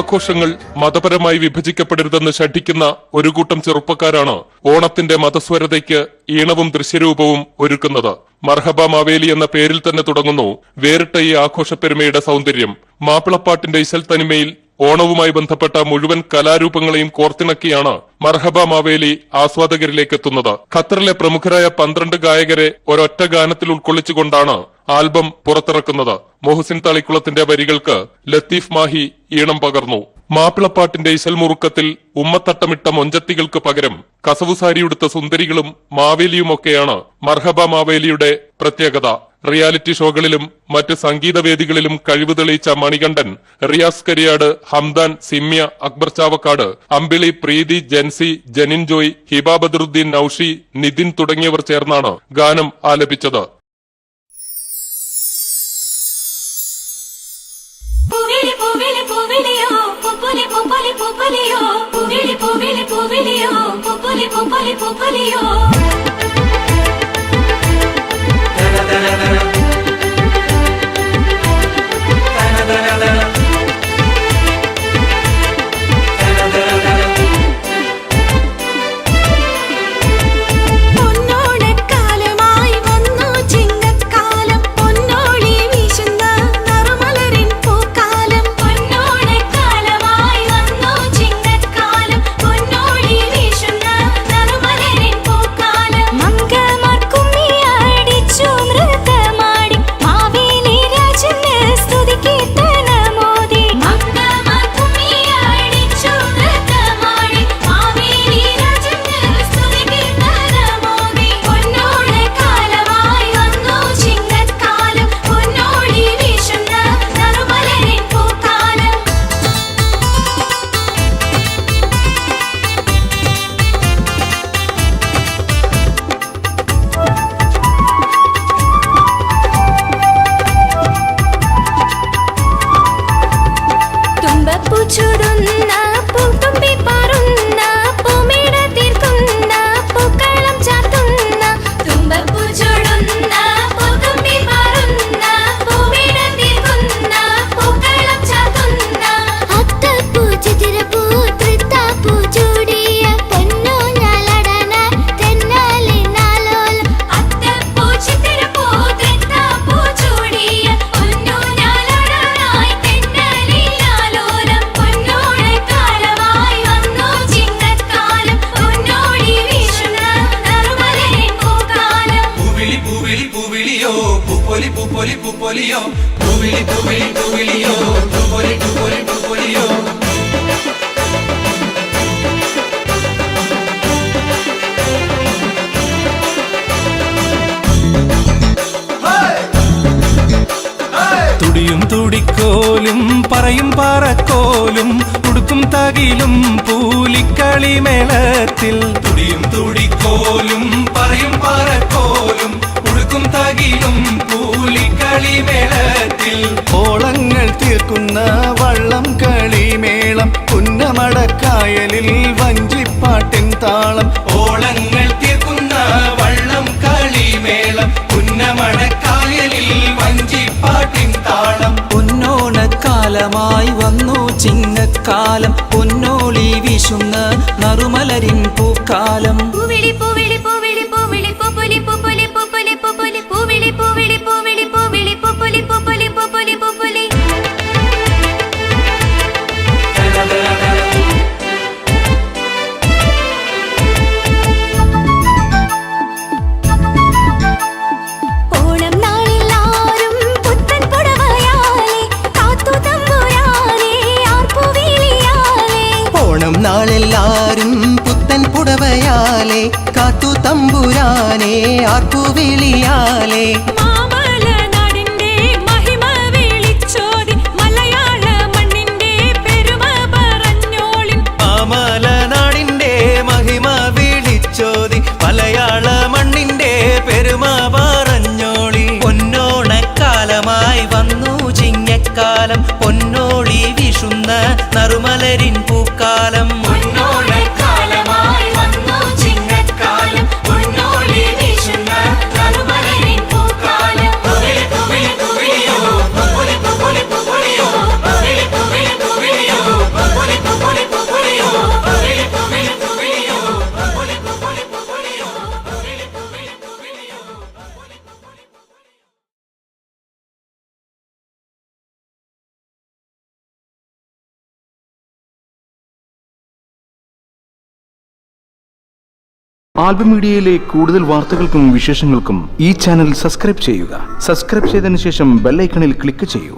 ആഘോഷങ്ങൾ മതപരമായി വിഭജിക്കപ്പെടരുതെന്ന് ശഠിക്കുന്ന ഒരു കൂട്ടം ചെറുപ്പക്കാരാണ് ഓണത്തിന്റെ മതസ്വരതയ്ക്ക് ഈണവും ദൃശ്യരൂപവും ഒരുക്കുന്നത്. മർഹബ മാവേലി എന്ന പേരിൽ തന്നെ തുടങ്ങുന്നു വേറിട്ട ഈ ആഘോഷപ്പെരുമയുടെ സൗന്ദര്യം. മാപ്പിളപ്പാട്ടിന്റെ ഇശൽ തനിമയിൽ ഓണവുമായി ബന്ധപ്പെട്ട മുഴുവൻ കലാരൂപങ്ങളെയും കോർത്തിണക്കിയാണ് മർഹബ മാവേലി ആസ്വാദകരിലേക്ക് എത്തുന്നത് ഖത്തറിലെ പ്രമുഖരായ പന്ത്രണ്ട് ഗായകരെ ഒരൊറ്റ ഗാനത്തിൽ ഉൾക്കൊള്ളിച്ചുകൊണ്ടാണ് ആൽബം പുറത്തിറക്കുന്നത് മൊഹസിൻ തളിക്കുളത്തിന്റെ വരികൾക്ക് ലത്തീഫ് മാഹി ഈണം പകർന്നു. മാപ്പിളപ്പാട്ടിന്റെ ഇശൽമുറുക്കത്തിൽ ഉമ്മത്തട്ടമിട്ട മൊഞ്ചത്തികൾക്ക് പകരം കസവുസാരിയുടുത്ത സുന്ദരികളും മാവേലിയുമൊക്കെയാണ് മർഹബ മാവേലിയുടെ പ്രത്യേകത. റിയാലിറ്റി ഷോകളിലും മറ്റ് സംഗീതവേദികളിലും കഴിവ് തെളിയിച്ച മണികണ്ഠൻ റിയാസ് കരിയാട് ഹംദാൻ സിമ്യ അക്ബർ ചാവക്കാട് അമ്പിളി പ്രീതി ജെൻസി ജനിൻ ജോയ് ഹിബ ബദറുദ്ദീൻ നൌഷി നിതിൻ തുടങ്ങിയവർ ചേർന്നാണ് ഗാനം ആലപിച്ചത്. പൂവിളി പൂവിളി പൂവിളിയോ പൂപ്പുലി പൂപ്പുലി പൂപ്പുലിയോ പൂവിളി പൂവിളി പൂവിളിയോ പൂപ്പുലി പൂപ്പുലി പൂപ്പുലിയോ പൊന്നോണക്കാലമായി പൂപ്പൊലി പൂപ്പൊലിയോ തൂവിളി തൂവിളി തൂവിളിയോ? തൂപൊലി തൂപൊലി തൂപൊലിയോ തുടിയും തുടിക്കോലും പറയും പാറക്കോലും ഉടുക്കും തകിലും പൂലിക്കളി മേളത്തിൽ തുടിയും തുടിക്കോലും പറയും പാറക്കോലും തീർക്കുന്ന വള്ളം കളിമേളം പുന്നമടക്കായലിൽ വഞ്ചിപ്പാട്ടിൻ താളം. ഓളങ്ങൾ തീർക്കുന്ന വള്ളം കളിമേളം പുന്നമടക്കായലിൽ വഞ്ചിപ്പാട്ടിൻ താളം. പൊന്നോണക്കാലമായി വന്നു ചിങ്ങക്കാലം പൊന്നോളി വീശുന്ന നറുമലരിൻ പൂക്കാലം. പൂവിളി പൂവിളി പൂവിളി പൂവിളി പൂപ്പൊലി പുടവയാലെ കാത്തു തമ്പുരാനെ ആക്കു വിളിയാലേ ും? മാമല മഹിമ വിളിച്ചോതി മലയാള പെരുമ പറഞ്ഞോളി. പൊന്നോണക്കാലമായി വന്നു ചിങ്ങക്കാലം പൊന്നോളി വിഷുന്ന നറുമലരിൻ പൂക്കാലം. ആൽബം മീഡിയയിലെ കൂടുതൽ വാർത്തകൾക്കും വിശേഷങ്ങൾക്കും ഈ ചാനൽ സബ്സ്ക്രൈബ് ചെയ്യുക. സബ്സ്ക്രൈബ് ചെയ്തതിനു ശേഷം ബെല്ലൈക്കണിൽ ക്ലിക്ക് ചെയ്യൂ.